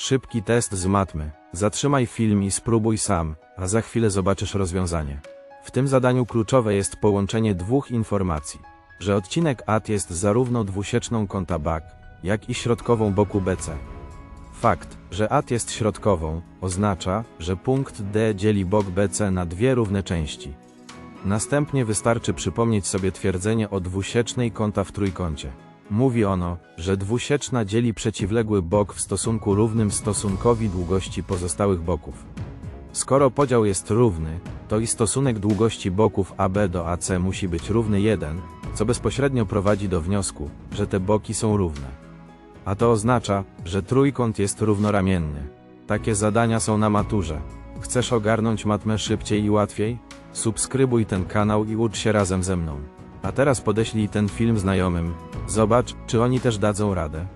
Szybki test z matmy. Zatrzymaj film i spróbuj sam, a za chwilę zobaczysz rozwiązanie. W tym zadaniu kluczowe jest połączenie dwóch informacji. Że odcinek AT jest zarówno dwusieczną kąta BAK, jak i środkową boku BC. Fakt, że AT jest środkową, oznacza, że punkt D dzieli bok BC na dwie równe części. Następnie wystarczy przypomnieć sobie twierdzenie o dwusiecznej kąta w trójkącie. Mówi ono, że dwusieczna dzieli przeciwległy bok w stosunku równym stosunkowi długości pozostałych boków. Skoro podział jest równy, to i stosunek długości boków AB do AC musi być równy 1, co bezpośrednio prowadzi do wniosku, że te boki są równe. A to oznacza, że trójkąt jest równoramienny. Takie zadania są na maturze. Chcesz ogarnąć matmę szybciej i łatwiej? Subskrybuj ten kanał i ucz się razem ze mną. A teraz podeślij ten film znajomym. Zobacz, czy oni też dadzą radę.